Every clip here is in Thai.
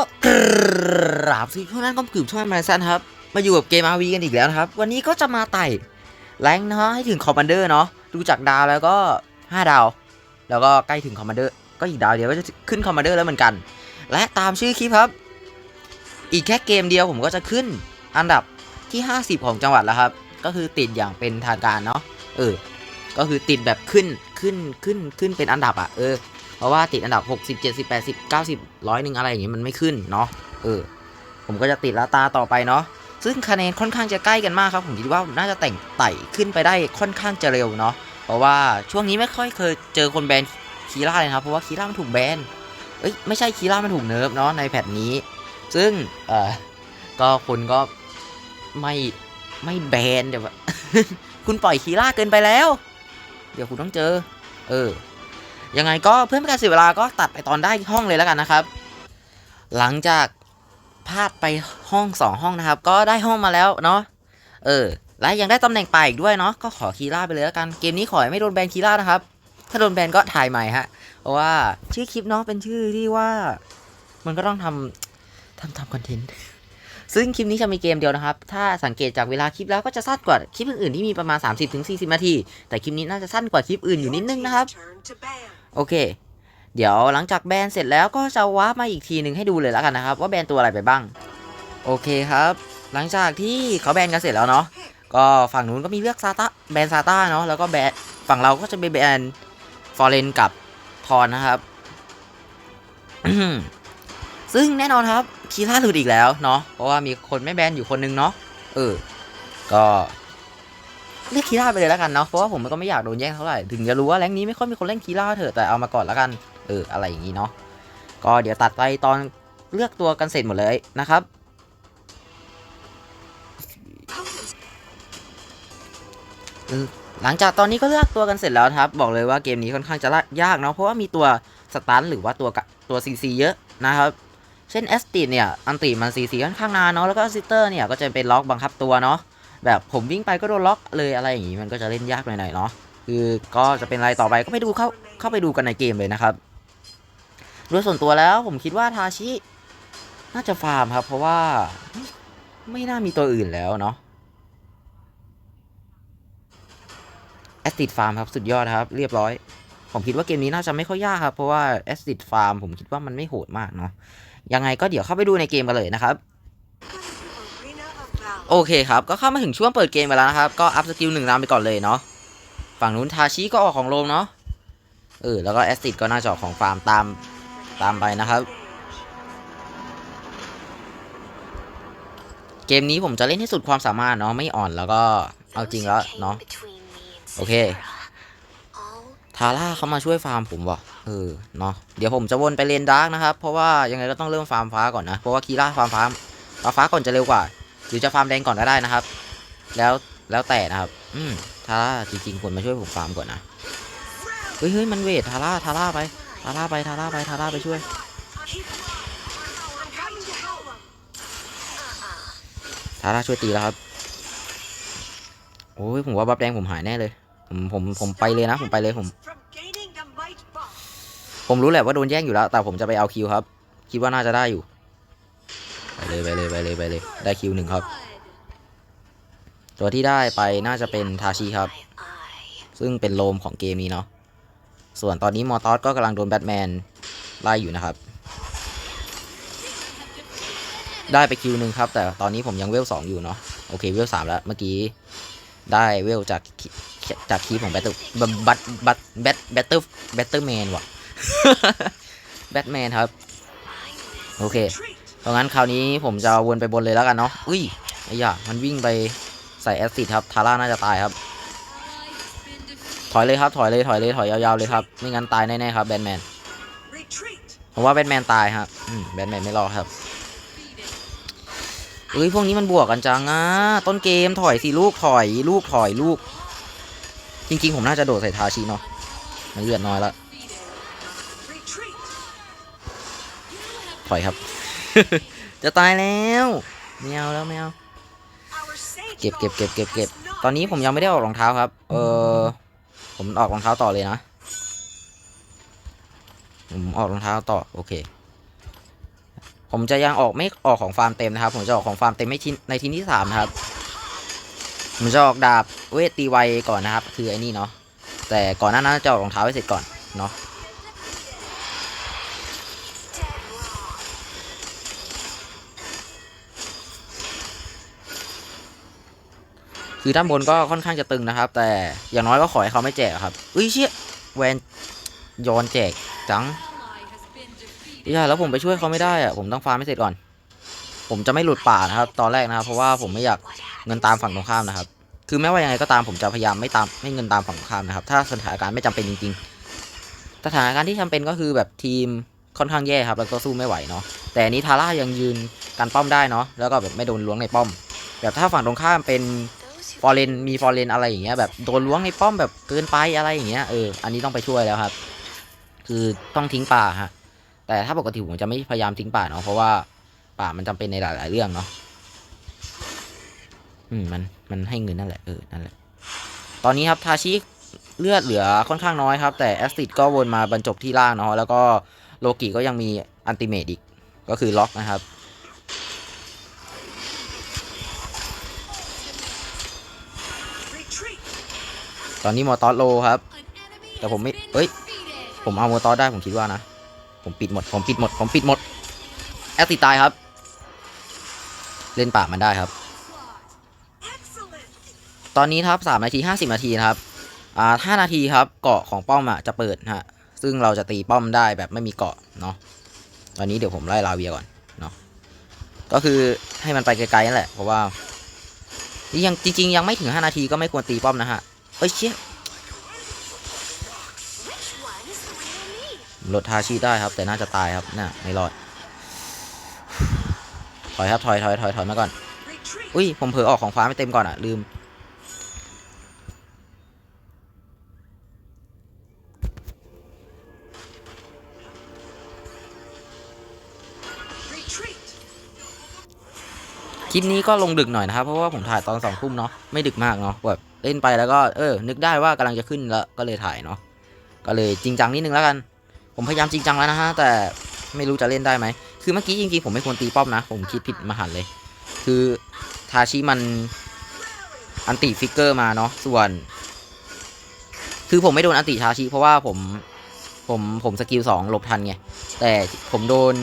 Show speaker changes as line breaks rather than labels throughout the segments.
ก็กราบสวัสดีทุกท่านก็กลุ่มช่วยมาซันครับ มาอยู่กับเกมอาวีกันอีกแล้วนะครับ วันนี้ก็จะมาไต่แรงนะฮะให้ถึงคอมมานเดอร์เนาะดูจากดาวแล้วก็ 5 ดาว แล้วก็ใกล้ถึงคอมมานเดอร์ก็อีกดาวเดียวก็จะขึ้นคอมมานเดอร์แล้วเหมือนกัน และตามชื่อคลิปครับ อีกแค่เกมเดียวผมก็จะขึ้นอันดับที่ 50 ของจังหวัดแล้วครับ ก็คือติดอย่างเป็นทางการเนาะเออก็คือติดแบบขึ้นขึ้นขึ้นขึ้นเป็นอันดับอะเออ เพราะว่าติดอันดับ 60 70 80 90ร้อยหนึ่งอะไรอย่างงี้มันไม่ขึ้นเนาะเออผมก็จะติดละตาต่อไปเนาะซึ่งคะแนนค่อนข้างจะใกล้กันมากครับ ผมคิดว่าน่าจะแต่งไต่ขึ้นไปได้ค่อนข้างจะเร็วเนาะเพราะว่าช่วงนี้ไม่ค่อยเคยเจอคนแบนคีร่าเลยครับเพราะว่าคีร่ามันถูกแบนเอ้ยไม่ใช่คีร่ามันถูกเนิร์ฟเนาะในแพทนี้ ซึ่งเออก็คนก็ไม่ไม่แบนเดี๋ยวคุณปล่อยคีร่าเกินไปแล้ว เดี๋ยวคุณต้องเจอ เออ ยังไงก็เพื่อไม่การเสียเวลาก็ตัดไปตอนได้ห้องเลยแล้วกันนะครับ หลังจากพลาดไปห้องสองห้องนะครับ ก็ได้ห้องมาแล้วเนาะเออและยังได้ตำแหน่งไปอีกด้วยเนาะก็ขอคีร่าไปเลยแล้วกันเกมนี้ขอไม่โดนแบนคีร่านะครับ ถ้าโดนแบนก็ถ่ายใหม่ฮะเพราะว่าชื่อคลิปเนาะเป็นชื่อที่ว่า มันก็ต้องทำทำทำคอนเทนต์ซึ่งคลิปนี้จะมีเกมเดียวนะครับ ถ้าสังเกตจากเวลาคลิปแล้วก็จะสั้นกว่าคลิปอื่นๆที่มีประมาณ 30-40 นาที แต่คลิปนี้น่าจะสั้นกว่าคลิปอื่นอยู่นิดนึงนะครับ โอเค เดี๋ยวหลังจากแบนเสร็จแล้วก็จะวาร์ปมาอีกทีหนึ่งให้ดูเลยแล้วกันนะครับ ว่าแบนตัวอะไรไปบ้าง โอเคครับ หลังจากที่เขาแบนกันเสร็จแล้วเนาะก็ฝั่งนู้นก็มีเลือกซาตาแบนซาต้าเนาะแล้วก็แบนฝั่งเราก็จะไปแบนฟอร์เรนกับทอนนะครับ ซึ่งแน่นอนครับคีร่าหลุดอีกแล้วเนาะเพราะว่ามีคนไม่แบนอยู่คนนึงเนาะเออ ก็ เรียกคีร่าไปเลยแล้วกันเนาะเพราะว่าผมก็ไม่อยากโดนแย่งเท่าไหร่ถึงจะรู้ว่าแรงนี้ไม่ค่อยมีคนเล่นคีร่าเถอะแต่เอามาก่อนแล้วกันเอออะไรอย่างนี้เนาะก็เดี๋ยวตัดไปตอนเลือกตัวกันเสร็จหมดเลยนะครับหลังจากตอนนี้ก็เลือกตัวกันเสร็จแล้วครับ บอกเลยว่าเกมนี้ค่อนข้างจะยากเนาะเพราะว่ามีตัวสตันหรือว่าตัวตัวซีซีเยอะนะครับ เช่นแอสติเนี่ยอันติมันซีซีค่อนข้างนานเนาะแล้วก็ซิสเตอร์เนี่ยก็จะเป็นล็อกบังคับตัวเนาะ แบบผมวิ่งไปก็โดนล็อกเลยอะไรอย่างงี้มันก็จะเล่นยากหน่อยๆเนาะคือก็จะเป็นอะไรต่อไปก็ไปดูเข้าเข้าไปดูกันในเกมเลยนะครับโดยส่วนตัวแล้วผมคิดว่าทาชิน่าจะฟาร์มครับ เพราะว่าไม่น่ามีตัวอื่นแล้วเนาะแอสติดฟาร์มครับสุดยอดครับ เรียบร้อย ผมคิดว่าเกมนี้น่าจะไม่ค่อยยากครับ เพราะว่าแอสติดฟาร์มผมคิดว่ามันไม่โหดมากเนาะยังไงก็เดี๋ยวเข้าไปดูในเกมกันเลยนะครับ โอเคครับ ก็เข้ามาถึงช่วงเปิดเกมไปแล้วนะครับ ก็อัพสกิลหนึ่งนำไปก่อนเลยเนาะ ฝั่งนู้นทาชิก็ออกของโรมเนาะ เออ แล้วก็แอสติดก็น่าจะออกของฟาร์มตามตามไปนะครับ เกมนี้ผมจะเล่นให้สุดความสามารถเนาะ ไม่อ่อนแล้วก็เอาจริงแล้วเนาะ โอเค ทาร่าเขามาช่วยฟาร์มผมว่ะเออ เนาะ เดี๋ยวผมจะวนไปเลนดาร์กนะครับ เพราะว่ายังไงก็ต้องเริ่มฟาร์มฟ้าก่อนนะ เพราะว่าคีร่าฟาร์มฟ้าฟาฟ้าก่อนจะเร็วกว่า หรือจะฟาร์มแดงก่อนก็ได้นะครับ แล้วแล้วแต่นะครับ อืมทาร่าจริงๆควรมาช่วยผมฟาร์มก่อนนะเฮ้ยเฮ้ยมันเวททาร่าทาร่าไปทาร่าไปทาร่าไปทาร่าไปช่วยทาร่าช่วยตีแล้วครับโอ้ยผมว่าบัฟแดงผมหายแน่เลย ผมผมผมไปเลยนะผมไปเลยผม ผมรู้แหละว่าโดนแย่งอยู่แล้ว แต่ผมจะไปเอาคิวครับ คิดว่าน่าจะได้อยู่ ไปเลยไปเลยไปเลยไปเลย ได้คิวหนึ่งครับ ตัวที่ได้ไปน่าจะเป็นทาชิครับ ซึ่งเป็นโลมของเกมนี้เนาะ ส่วนตอนนี้มอร์ตอสก็กำลังโดนแบทแมนไล่อยู่นะครับ ได้ไปคิวหนึ่งครับ แต่ตอนนี้ผมยังเวลสองอยู่เนาะ โอเคเวลสามแล้ว เมื่อกี้ได้เวลจากจากคีของแบตเตอร์บัตบัตแบตแบตเตอร์แบตเตอร์แมนว่ะแบทแมนครับ โอเค เพราะงั้นคราวนี้ผมจะวนไปบนเลยแล้วกันเนาะอุ้ยไอ้ยามันวิ่งไปใส่แอสซิดครับทาร่าน่าจะตายครับ ถอยเลยครับถอยเลยถอยเลยถอยยาวๆเลยครับไม่งั้นตายแน่ๆครับแบทแมนผมว่าแบทแมนตายครับอืมแบทแมนไม่รอครับเอ้ยพวกนี้มันบวกกันจังอะต้นเกมถอยสิลูกถอยลูกถอยลูก จริงๆ ผมน่าจะโดดใส่ทาชิเนาะมันเลือดน้อยล้วถอยครับ จะตายแล้วไม่เอาแล้วไม่เอาเก็บเก็บเก็บเก็บเก็บตอนนี้ผมยังไม่ได้ออกรองเท้าครับ เออผมออกรองเท้าต่อเลยนะผมออกรองเท้าต่อโอเคผมผมจะยังออกไม่ออกของฟาร์มเต็มนะครับ ผมจะออกของฟาร์มเต็มไม่ทีในทีที่สามนะครับผมจะออกดาบเวทตีไวก่อนนะครับ คือไอ้นี่เนาะแต่ก่อนหน้านั้นจะออกรองเท้าไว้เสร็จก่อนเนาะ คือด้านบนก็ค่อนข้างจะตึงนะครับ แต่อย่างน้อยก็ขอให้เขาไม่แจกครับอุ้ยเชี่ยแวนย้อนแจกจังอย่าแล้วผมไปช่วยเขาไม่ได้อะผมต้องฟาร์มให้เสร็จก่อน ผมจะไม่หลุดป่านะครับ ตอนแรกนะครับ เพราะว่าผมไม่อยากเงินตามฝั่งตรงข้ามนะครับ คือไม่ว่ายังไงก็ตามผมจะพยายามไม่ตามไม่เงินตามฝั่งตรงข้ามนะครับ ถ้าสถานการณ์ไม่จำเป็นจริง ๆ สถานการณ์ที่จำเป็นก็คือแบบทีมค่อนข้างแย่ครับ แล้วก็สู้ไม่ไหวเนาะแต่นี้ทาร่ายังยืนกันป้อมได้เนาะแล้วก็แบบไม่โดนล้วงในป้อม แบบถ้าฝั่งตรงข้ามเป็น อร์เรนมีฟอร์เรนอะไรอย่างเงี้ยแบบโดนล้วงในป้อมแบบเกินไปอะไรอย่างเงี้ยเอออันนี้ต้องไปช่วยแล้วครับ คือต้องทิ้งป่าฮะแต่ถ้าปกติผมจะไม่พยายามทิ้งป่าเนาะเพราะว่าป่ามันจำเป็นในหลาย ๆ เรื่องเนาะอืมมันมันให้เงินนั่นแหละเออนั่นแหละ ตอนนี้ครับทาชิเลือดเหลือค่อนข้างน้อยครับ แต่แอสติดก็วนมาบรรจบที่ล่างเนาะแล้วก็โลกิก็ยังมีอันติเมตอีกก็คือล็อกนะครับ ตอนนี้มอตอสโลครับ แต่ผมไม่เอ้ย ผมเอาโมตอสได้ผมคิดว่านะ ผมปิดหมด ผมปิดหมด ผมปิดหมด แอสติตายครับ เล่นป่ามันได้ครับ ตอนนี้ครับสามนาทีห้าสิบนาทีนะครับ อ่าห้านาทีครับ เกาะของป้อมอะจะเปิดฮะ ซึ่งเราจะตีป้อมได้แบบไม่มีเกาะเนาะ ตอนนี้เดี๋ยวผมไล่ลาเวียก่อนเนาะ ก็คือให้มันไปไกลๆนั่นแหละ เพราะว่านี่ยังจริง ๆ ยังไม่ถึงห้านาทีก็ไม่ควรตีป้อมนะฮะ เอ้ยเชี่ยลดทาชีได้ครับ แต่น่าจะตายครับน่ะไม่รอด ถอยครับถอยถอยถอยถอยมาก่อน อุ้ยผมเผลอออกของฟ้าไม่เต็มก่อนอะ ลืม คลิปนี้ก็ลงดึกหน่อยนะครับ เพราะว่าผมถ่ายตอนสองทุ่มเนาะไม่ดึกมากเนาะแบบ เล่นไปแล้วก็เออ นึกได้ว่ากำลังจะขึ้นแล้วก็เลยถ่ายเนาะก็เลยจริงจังนิดนึงแล้วกัน ผมพยายามจริงจังแล้วนะฮะแต่ไม่รู้จะเล่นได้ไหมคือเมื่อกี้จริงๆผมไม่ควรตีป้อมนะ ผมคิดผิดมหันเลย คือทาชิมันอันติฟิกเกอร์มาเนาะส่วน คือผมไม่โดนอันติทาชิเพราะว่าผมผมผมสกิลสองหลบทันไงแต่ผมโดน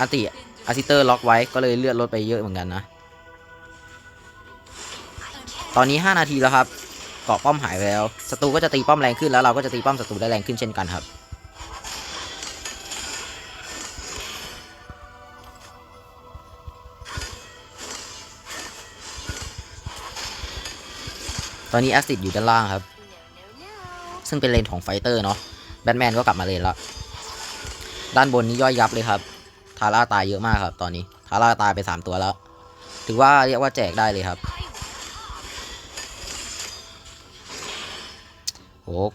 อันติอาซิเตอร์ล็อกไว้ก็เลยเลือดลดไปเยอะเหมือนกันนะ ตอนนี้ 5 นาทีแล้วครับ เกาะป้อมหายไปแล้วศัตรูก็จะตีป้อมแรงขึ้นแล้วเราก็จะตีป้อมศัตรูได้แรงขึ้นเช่นกันครับ ตอนนี้แอสซิดอยู่ด้านล่างครับ ซึ่งเป็นเลนของไฟเตอร์เนาะแบทแมนก็กลับมาเลนแล้วด้านบนนี้ย่อยยับเลยครับ ทาร่าตายเยอะมากครับ ตอนนี้ ทาร่าตายไป 3 ตัวแล้ว ถือว่าเรียกว่าแจกได้เลยครับ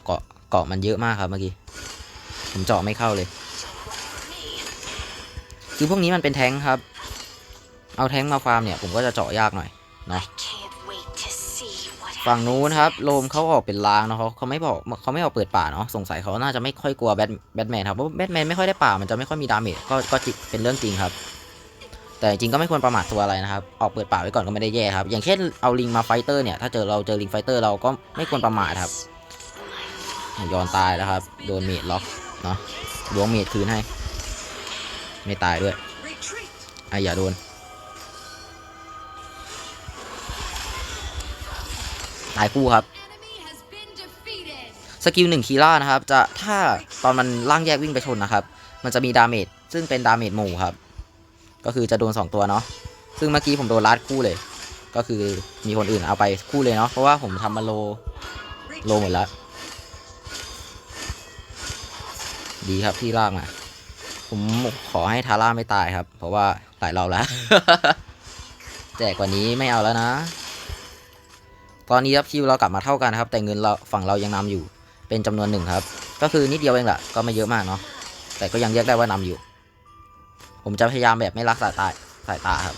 เกาะเกาะมันเยอะมากครับเมื่อกี้ ผมเจาะไม่เข้าเลย คือพวกนี้มันเป็นแท้งครับ เอาแท้งมาฟาร์มเนี่ย ผมก็จะเจาะยากหน่อยฝั่งนู้นครับโลมเขาออกเป็นล้างเนาะเขาเขาไม่บอกเขาไม่ออกเปิดป่าเนาะสงสัยเขาน่าจะไม่ค่อยกลัวแบทแบทแมนครับเพราะแบทแมนไม่ค่อยได้ป่ามันจะไม่ค่อยมีดาเมจก็ก็จริงเป็นเรื่องจริงครับ แต่จริงก็ไม่ควรประมาทตัวอะไรนะครับออกเปิดป่าไว้ก่อนก็ไม่ได้แย่ครับ อย่างเช่นเอาลิงมาไฟเตอร์เนี่ยถ้าเจอเราเจอลิงไฟเตอร์เราก็ไม่ควรประมาทครับ ยอนตายแล้วครับ โดนเมดล็อกเนาะล้วงเมดคืนให้ ไม่ตายด้วยไอ้อย่าโดน ตายคู่ครับ สกิลหนึ่งคีล่านะครับ จะถ้าตอนมันล่างแยกวิ่งไปชนนะครับ มันจะมีดาเมจซึ่งเป็นดาเมจหมู่ครับ ก็คือจะโดน 2 ตัวเนาะซึ่งเมื่อกี้ผมโดนลัดคู่เลย ก็คือมีคนอื่นเอาไปคู่เลยเนาะเพราะว่าผมทำมาโลโลหมดแล้ว ดีครับที่ล่างอะผมขอให้ทาร่าไม่ตายครับ เพราะว่าหลายรอบแล้ว แจกกว่านี้ไม่เอาแล้วนะ ตอนนี้ครับคิวเรากลับมาเท่ากันครับ แต่เงินเราฝั่งเรายังนำอยู่ เป็นจำนวนหนึ่งครับ ก็คือนิดเดียวเองแหละก็ไม่เยอะมากเนาะแต่ก็ยังเรียกได้ว่านำอยู่ ผมจะพยายามแบบไม่รักสายตาสายตาครับ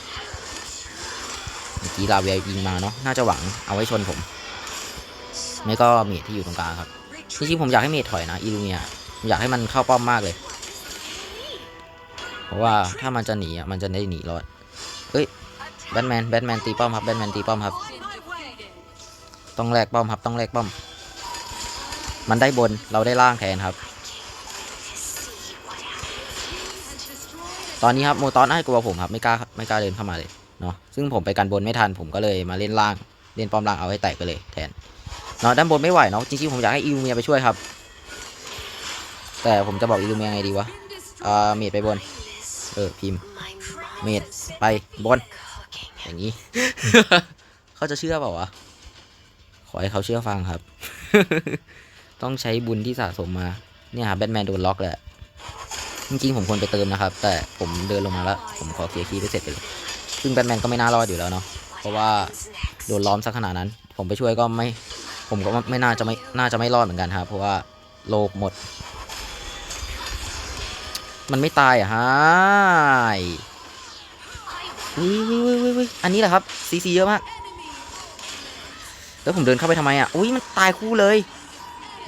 เมื่อกี้ลาเวียยิงมาเนาะน่าจะหวังเอาไว้ชนผม ไม่ก็เมดที่อยู่ตรงกลางครับจริงๆผมอยากให้เมดถอยนะอีลูเมีย อยากให้มันเข้าป้อมมากเลย เพราะว่าถ้ามันจะหนีอะมันจะได้หนีรอดเอ้ยแบทแมนแบทแมนตีป้อมครับแบทแมนตีป้อมครับ ต้องแลกป้อมครับต้องแลกป้อม มันได้บนเราได้ล่างแทนครับ ตอนนี้ครับโมตอนน่ากลัวผมครับไม่กล้าไม่กล้าเดินเข้ามาเลยเนาะซึ่งผมไปกันบนไม่ทันผมก็เลยมาเล่นล่างเล่นป้อมล่างเอาให้แตกไปเลยแทนเนาะด้านบนไม่ไหวเนาะจริงๆผมอยากให้อิลูเมียไปช่วยครับ แต่ผมจะบอกอิลูเมียไงดีวะอ่าเมดไปบน เออพิมพ์เมดไปบน อย่างนี้ เขาจะเชื่อเปล่าวะ ขอให้เขาเชื่อฟังครับ ต้องใช้บุญที่สะสมมา เนี่ยครับแบทแมนโดนล็อกแหละ จริงๆ ผมควรไปเติมนะครับ แต่ผมเดินลงมาแล้ว ผมขอเคลียร์คีย์ไปเสร็จไปเลย ซึ่งแบทแมนก็ไม่น่ารอดอยู่แล้วเนาะ เพราะว่าโดนล้อมสักขนาดนั้น ผมไปช่วยก็ไม่ ผมก็ไม่น่าจะไม่ น่าจะไม่รอดเหมือนกันครับ เพราะว่าโลกหมด มันไม่ตายอะฮะวิววิววิววิวอันนี้แหละครับซีซีเยอะมาก แล้วผมเดินเข้าไปทำไมอะ อุ้ยมันตายคู่เลย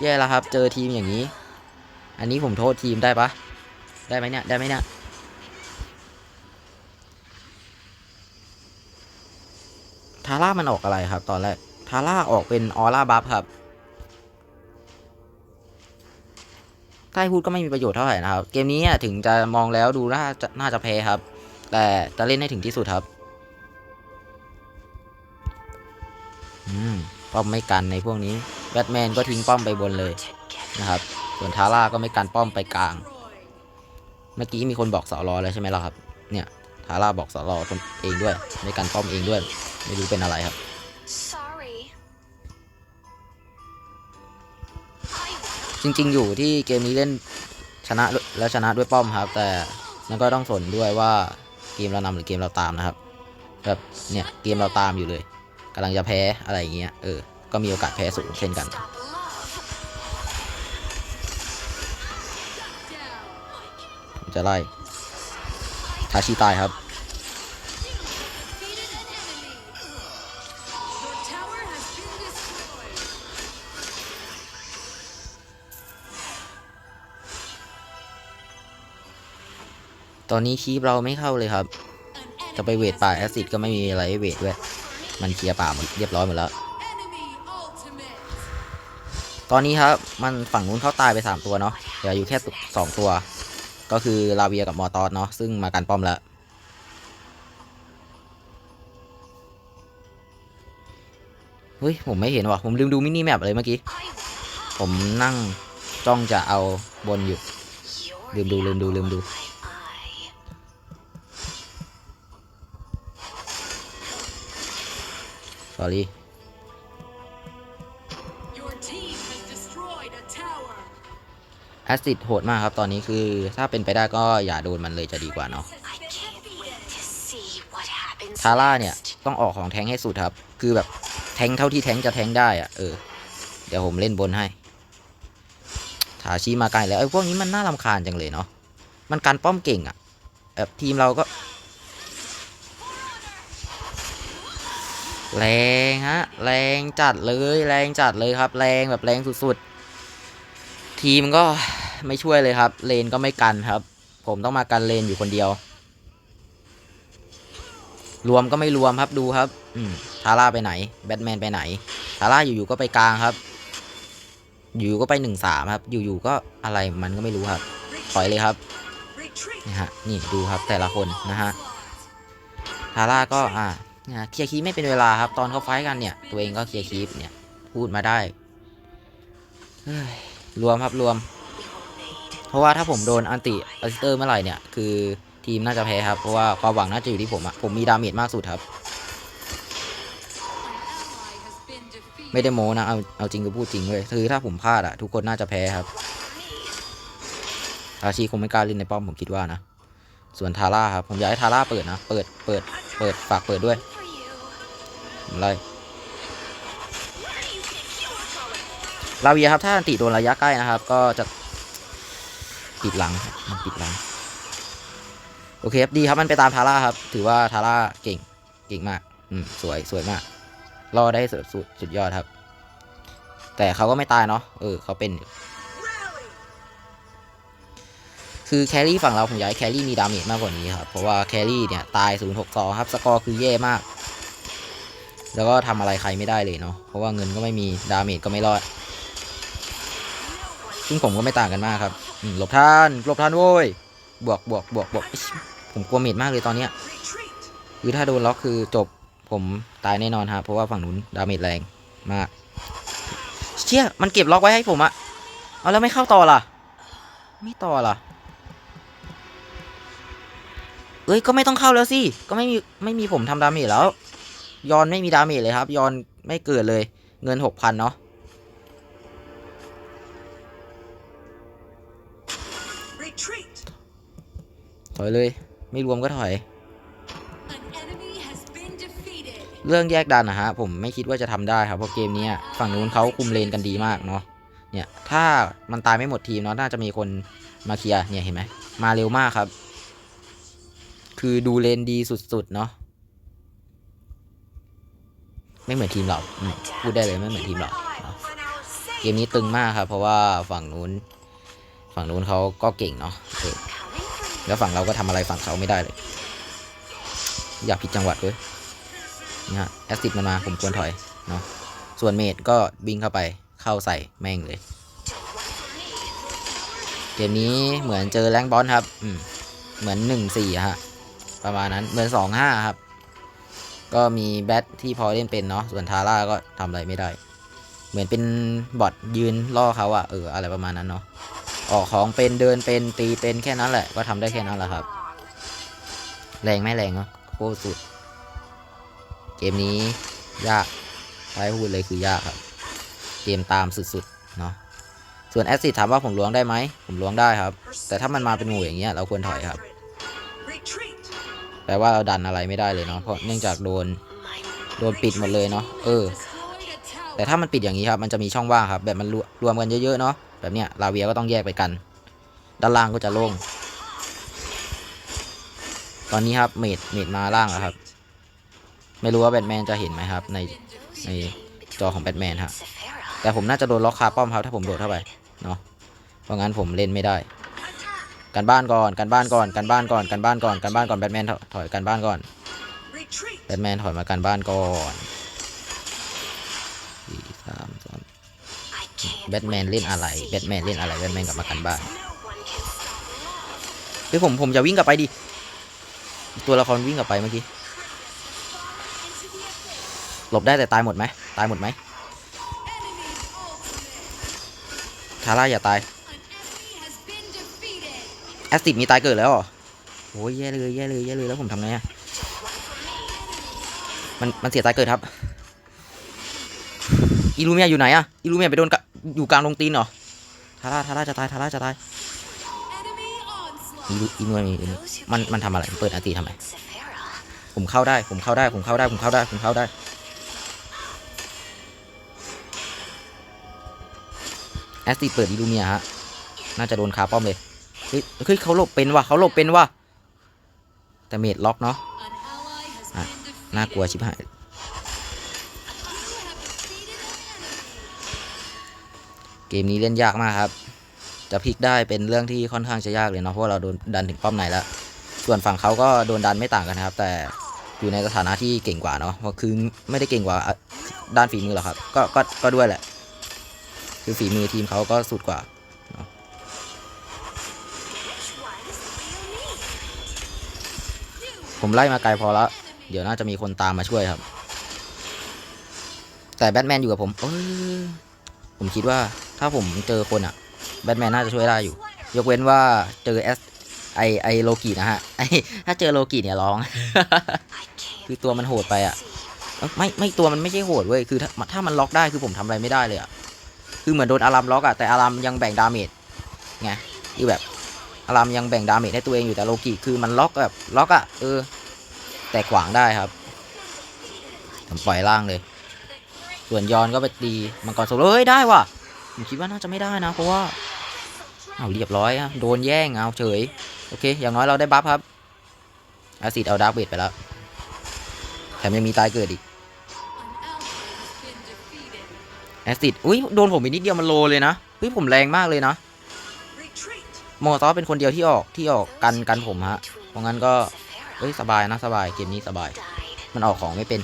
แย่แล้วครับ เจอทีมอย่างนี้ อันนี้ผมโทษทีมได้ปะ ได้ไหมเนี่ย ได้ไหมเนี่ยทาร่ามันออกอะไรครับ ตอนแรก ทาร่าออกเป็นออร่าบัฟครับ ถ้าให้พูดก็ไม่มีประโยชน์เท่าไหร่นะครับ เกมนี้ถึงจะมองแล้วดูน่าจะน่าจะแพ้ครับ แต่จะเล่นให้ถึงที่สุดครับ อืม ป้อมไม่กันในพวกนี้ แบทแมนก็ทิ้งป้อมไปบนเลยนะครับ ส่วนทาร่าก็ไม่กันป้อมไปกลาง เมื่อกี้มีคนบอกสอรอแล้วใช่ไหมล่ะครับ เนี่ยทาร่าบอกสอรอคนเองด้วย ไม่กันป้อมเองด้วย ไม่รู้เป็นอะไรครับ จริง ๆ อยู่ที่เกมนี้เล่นชนะและชนะด้วยป้อมครับ แต่มันก็ต้องสนด้วยว่าเกมเรานำหรือเกมเราตามนะครับ แบบเนี่ยเกมเราตามอยู่เลยกำลังจะแพ้อะไรอย่างเงี้ยเออก็มีโอกาสแพ้สูงเช่นกัน จะไล่ทาชิตายครับ ตอนนี้คีบเราไม่เข้าเลยครับ จะไปเวทป่าแอซิดก็ไม่มีอะไรให้เวทด้วย มันเคลียร์ป่าหมดเรียบร้อยหมดแล้ว ตอนนี้ครับ มันฝั่งนู้นเขาตายไป 3 ตัวเนาะ เหลืออยู่แค่สองตัว ก็คือลาเวียกับมอตอสเนาะ ซึ่งมากันป้อมแล้ว เฮ้ย ผมไม่เห็นว่ะ ผมลืมดูมินิแมปเลยเมื่อกี้ ผมนั่งจ้องจะเอาบนอยู่ ลืมดูลืมดูลืมดู อรี่
Your team has destroyed a tower.
แอซิดโหดมากครับ ตอนนี้คือถ้าเป็นไปได้ก็อย่าโดนมันเลยจะดีกว่าเนาะ
I can't wait to see what happens
ทาร่าเนี่ย
next.
ต้องออกของแทงค์ให้สุดครับ คือแบบแทงค์เท่าที่แทงค์จะแทงค์ได้อะเออ เดี๋ยวผมเล่นบนให้ ถาชีมาไกลแล้วไอ้พวกนี้มันน่ารำคาญจังเลยเนาะ มันการป้อมเก่งอะแบบทีมเราก็ แรงฮะ แรงจัดเลยแรงจัดเลยครับ แรงแบบแรงสุดๆ ทีมก็ไม่ช่วยเลยครับ เลนก็ไม่กันครับ ผมต้องมากันเลนอยู่คนเดียว รวมก็ไม่รวมครับดูครับ อืมทาร่าไปไหน แบทแมนไปไหน ทาร่าอยู่ๆก็ไปกลางครับ อยู่ๆก็ไปหนึ่งสามครับ อยู่ๆก็อะไรมันก็ไม่รู้ครับ ถอยเลยครับนี่ฮะนี่ดูครับแต่ละคนนะฮะทาร่าก็อ่า นี่ยเคลียร์คีปไม่เป็นเวลาครับ ตอนเขาไฟกันเนี่ย ตัวเองก็เคลียร์คีปเนี่ย พูดมาได้รวมครับรวม เพราะว่าถ้าผมโดนอันติอสเตอร์เมื่อไหร่เนี่ย คือทีมน่าจะแพ้ครับ เพราะว่าความหวังน่าจะอยู่ที่ผมอะผมมีดาเมจมากสุดครับ ไม่ได้โม้นะ เอาเอาจริงก็พูดจริงเลยคือถ้าผมพลาดอะทุกคนน่าจะแพ้ครับ อาชีคงไม่กล้าเล่นในป้อมผมคิดว่านะ ส่วนทาร่าครับ ผมอยากให้ทาร่าเปิดนะ เปิด เปิด เปิด ฝากเปิดด้วย ไล่ลาเวียครับ ถ้าอันติโดนระยะใกล้นะครับ ก็จะปิดหลังมันปิดหลัง โอเคครับดีครับมันไปตามทาร่าครับ ถือว่าทาร่าเก่งเก่งมากอืมสวยสวยมากรอได้สุดสุดสุดยอดครับ แต่เขาก็ไม่ตายเนาะเออเขาเป็นคือแครี่ฝั่งเราผมอยากให้แครี่มีดาเมจมากกว่านี้ครับ เพราะว่าแครี่เนี่ย ตาย 062 ครับ สกอร์คือแย่มาก แล้วก็ทำอะไรใครไม่ได้เลยเนาะเพราะว่าเงินก็ไม่มีดาเมจก็ไม่รอด ซึ่งผมก็ไม่ต่างกันมากครับหลบท่านหลบท่านโว้ยบวกบวกบวกบวกผมกลัวเมจมากเลยตอนเนี้ยคือถ้าโดนล็อกคือจบผมตายแน่นอนครับเพราะว่าฝั่งนู้นดาเมจแรงมากเชี่ยมันเก็บล็อกไว้ให้ผมอะเอาแล้วไม่เข้าต่อล่ะ ไม่ต่อล่ะเอ้ยก็ไม่ต้องเข้าแล้วสิ ก็ไม่มีไม่มีผมทำดาเมจแล้ว ยอนไม่มีดาเมจเลยครับ ยอนไม่เกิดเลยเงินหกพันเนาะ
Retreat.
ถอยเลย ไม่รวมก็ถอย
An enemy has been defeated.
เรื่องแยกดันนะฮะ ผมไม่คิดว่าจะทำได้ครับ เพราะเกมเนี้ยฝั่งนู้นเขาคุมเลนกันดีมากเนาะเนี่ย ถ้ามันตายไม่หมดทีมเนาะน่าจะมีคนมาเคลียร์เนี่ยเห็นไหมมาเร็วมากครับ คือดูเลนดีสุดๆเนาะ ไม่เหมือนทีมเราอืมพูดได้เลยไม่เหมือนทีมเราเนาะเกมนี้ตึงมากครับ เพราะว่าฝั่งนู้น ฝั่งนู้นเขาก็เก่งเนาะเออแล้วฝั่งเราก็ทำอะไรฝั่งเขาไม่ได้เลย อยากผิดจังหวัดเว้ยนี่ฮะแอสซิดมันมาผมควรถอยเนาะส่วนเมดก็บิงเข้าไปเข้าใส่แม่งเลย เกมนี้เหมือนเจอแรงบอลครับ อืมเหมือนหนึ่งสี่ฮะ ประมาณนั้นเหมือนสองห้าครับ ก็มีแบทที่พอเล่นเป็นเนาะส่วนทาร่าก็ทำอะไรไม่ได้ เหมือนเป็นบอทยืนล่อเขาอะเอออะไรประมาณนั้นเนาะออกของเป็นเดินเป็นตีเป็นแค่นั้นแหละ ก็ทำได้แค่นั้นแหละครับ แรงไม่แรงเนาะโคตรสุด เกมนี้ยากใช้พูดเลยคือยากครับ เกมตามสุดๆเนาะส่วนแอสซิดถามว่าผมล้วงได้ไหมผมล้วงได้ครับ แต่ถ้ามันมาเป็นหมู่อย่างเงี้ยเราควรถอยครับ แปลว่าเราดันอะไรไม่ได้เลยเนาะเพราะเนื่องจากโดนโดนปิดหมดเลยเนาะเออ แต่ถ้ามันปิดอย่างนี้ครับมันจะมีช่องว่างครับ แบบมันรวรวมกันเยอะๆเนาะแบบเนี้ยลาเวียก็ต้องแยกไปกัน ด้านล่างก็จะโล่งตอนนี้ครับเมดเมดมาล่างแล้วครับ ไม่รู้ว่าแบทแมนจะเห็นไหมครับ ในในจอของแบทแมนฮะแต่ผมน่าจะโดนล็อกคาป้อมครับถ้าผมโดดเข้าไปเนาะเพราะงั้นผมเล่นไม่ได้ กันบ้านก่อนกันบ้านก่อนกันบ้านก่อนกันบ้านก่อนกันบ้านก่อนแบทแมนถถอยกันบ้านก่อน
Retreat.
แบทแมนถอยมากันบ้านก่อนสี่สามสองแบทแมนเล่นอะไรแบทแมนเล่นอะไรแบทแมนกลับมากันบ้านเฮ้ยผมผมจะวิ่งกลับไปดิอีกตัวละครวิ่งกลับไปเมื่อกี้หลบได้แต่ตายหมดไหมตายหมดไหม
Enemy ultimate.
ทาร่าอย่าตาย แอสติดมีตายเกิดแล้วเหรอโอ้ยแย่เลยแย่เลยแย่เลยแล้วผมทำไงอะมันมันเสียตายเกิดครับอีลูเมียอยู่ไหนอะอีลูเมียไปโดนกะอยู่กลางลงตีนเหรอทาร่าทาร่าจะตายทาร่าจะตายอี
onslaught.
ลูอีลูเมียมันมันทำอะไรเปิดอันตีทำไมผมเข้าได้ผมเข้าได้ผมเข้าได้ผมเข้าได้ผมเข้าได้แอสติดเปิดอีลูเมียฮะ น่าจะโดนคาป้อมเลย เฮ้ยเฮ้ยเขาหลบเป็นว่ะเขาหลบเป็นว่ะแต่เมดล็อกเนาะน่ากลัวชิบหายเกมนี้เล่นยากมากครับ จะพลิกได้เป็นเรื่องที่ค่อนข้างจะยากเลยเนาะเพราะเราโดนดันถึงป้อมไหนแล้ว ส่วนฝั่งเขาก็โดนดันไม่ต่างกันนะครับ แต่อยู่ในสถานะที่เก่งกว่าเนาะเพราะคือไม่ได้เก่งกว่าด้านฝีมือหรอกครับ ก็ก็ก็ด้วยแหละ คือฝีมือทีมเขาก็สุดกว่า ผมไล่มาไกลพอแล้ว เดี๋ยวน่าจะมีคนตามมาช่วยครับ แต่แบทแมนอยู่กับผมเออผมคิดว่าถ้าผมเจอคนอะแบทแมนน่าจะช่วยได้อยู่ ยกเว้นว่าเจอแอสไอไอโลกินะฮะไอถ้าเจอโลกิเนี่ยร้อง คือตัวมันโหดไปอะไม่ไม่ตัวมันไม่ใช่โหดเว้ยคือถ้าถ้ามันล็อกได้คือผมทำอะไรไม่ได้เลยอะคือเหมือนโดนอารัมล็อกอะแต่อารัมยังแบ่งดาเมจไงคือแบบ อารัมยังแบ่งดาเมจให้ตัวเองอยู่แต่โลกิคือมันล็อกแบบล็อกอะเออ แต่ขวางได้ครับผมปล่อยล่างเลย ส่วนยอนก็ไปตีมังกรโซโลเฮ้ยได้ว่ะผมคิดว่าน่าจะไม่ได้นะ เพราะว่าเอาเรียบร้อยอะโดนแย่งเอาเฉยโอเค อย่างน้อยเราได้บัฟครับอาซิดเอาดาร์กเบดไปแล้วแถมยังมีตายเกิดอีกแอซิดอุ้ยโดนผมไปนิดเดียวมันโลเลยนะเฮ้ยผมแรงมากเลยนะ โมซอฟเป็นคนเดียวที่ออกที่ออกกันกันผมฮะ เพราะงั้นก็เอ้ยสบายนะสบายเกมนี้สบาย มันออกของไม่เป็น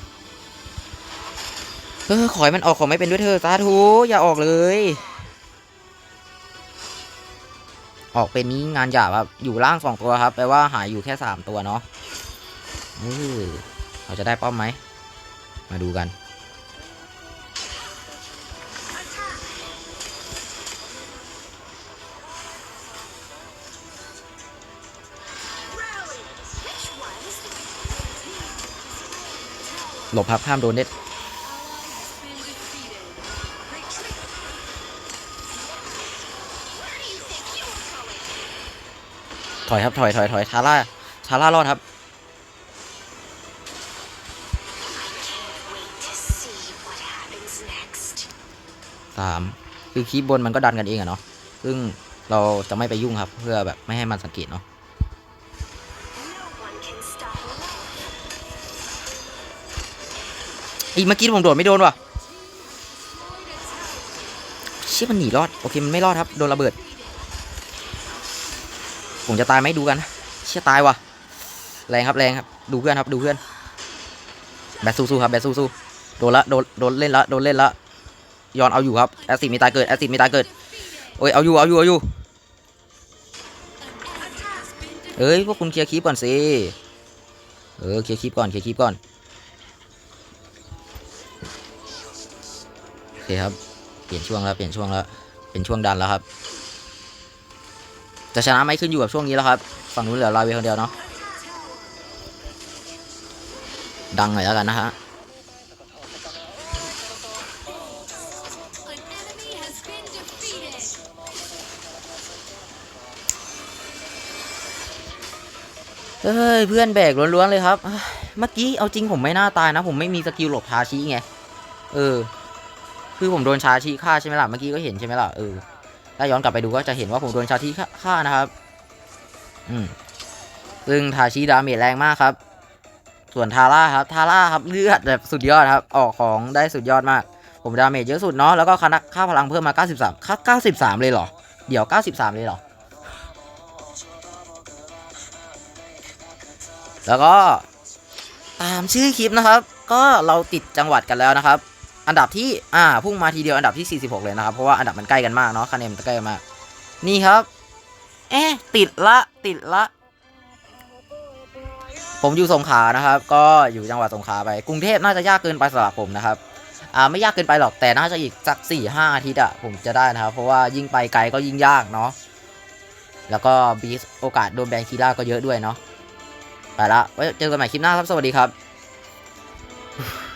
เออขอให้มันออกของไม่เป็นด้วยเธอะสาธุอย่าออกเลย ออกเป็นนี้งานหยาบครับอยู่ล่างสองตัวครับแปลว่าหายอยู่แค่สามตัวเนาะเออเราจะได้ป้อมไหม มาดูกัน หลบครับห้ามโดนเด็ดถอยครับถอยถอยถอยชาร่าชาร่ารอดครับสามคือคีบบนมันก็ดันกันเองอะเนาะซึ่งเราจะไม่ไปยุ่งครับ เพื่อแบบไม่ให้มันสังเกตเนาะ อีเมื่อกี้ผมโดดไม่โดนว่ะเชี่ยมันหนีรอดโอเคมันไม่รอดครับโดนระเบิด ผมจะตายไหมดูกันเชี่ยตายว่ะแรงครับแรงครับดูเพื่อนครับดูเพื่อนแบทสู้ๆครับแบทสู้ๆโดนละโดนโดนเล่นละโดนเล่นละย้อนเอาอยู่ครับแอสซิดมีตายเกิดแอสซิดมีตายเกิดโอ้ยเอาอยู่เอาอยู่เอาอยู่เอ้ยพวกคุณเคลียร์คลิปก่อนสิเออเคลียร์คลิปก่อนเคลียร์คลิปก่อน เคครับ เปลี่ยนช่วงแล้วเปลี่ยนช่วงแล้ว เป็นช่วงดันแล้วครับ จะชนะไหมขึ้นอยู่กับช่วงนี้แล้วครับ ฝั่งนู้นเหลือลาเวคนเดียวเนาะ ดังหน่อยแล้วกันนะฮะ เฮ้ย เพื่อนแบกล้วนๆเลยครับ เมื่อกี้เอาจริงผมไม่น่าตายนะ ผมไม่มีสกิลหลบชาชีไง เออ คือผมโดนชาชีฆ่าใช่ไหมล่ะ เมื่อกี้ก็เห็นใช่ไหมล่ะ เออ ถ้าย้อนกลับไปดูก็จะเห็นว่าผมโดนชาชีฆ่านะครับ อืม ซึ่งทาชีดาเมจแรงมากครับ ส่วนทาร่าครับ ทาร่าครับเลือดแบบสุดยอดครับ ออกของได้สุดยอดมาก ผมดาเมจเยอะสุดเนาะ แล้วก็คณะค่าพลังเพิ่มมา 93ค่า93 เลยเหรอ เดี๋ยว 93 เลยเหรอ แล้วก็ตามชื่อคลิปนะครับ ก็เราติดจังหวัดกันแล้วนะครับ อันดับที่อ่าพุ่งมาทีเดียวอันดับที่ 46 เลยนะครับ เพราะว่าอันดับมันใกล้กันมากเนาะคะแนนมันใกล้กันมาก นี่ครับ เอ๊ติดละติดละ ผมอยู่สงขลานะครับ ก็อยู่จังหวัดสงขลาไป กรุงเทพน่าจะยากเกินไปสำหรับผมนะครับอ่าไม่ยากเกินไปหรอกแต่น่าจะอีกสักสี่ห้าอาทิตย์อะผมจะได้นะครับ เพราะว่ายิ่งไปไกลก็ยิ่งยากเนาะแล้วก็บีสโอกาสโดนแบนคีล่าก็เยอะด้วยเนาะไปละไว้เจอกันใหม่คลิปหน้าครับสวัสดีครับ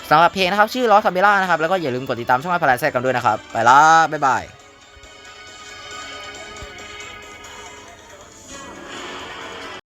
สำหรับเพลงนะครับ ชื่อลอสคาเบล่านะครับ แล้วก็อย่าลืมกดติดตามช่องไอพรายแซกกันด้วยนะครับ ไปละบ๊ายบาย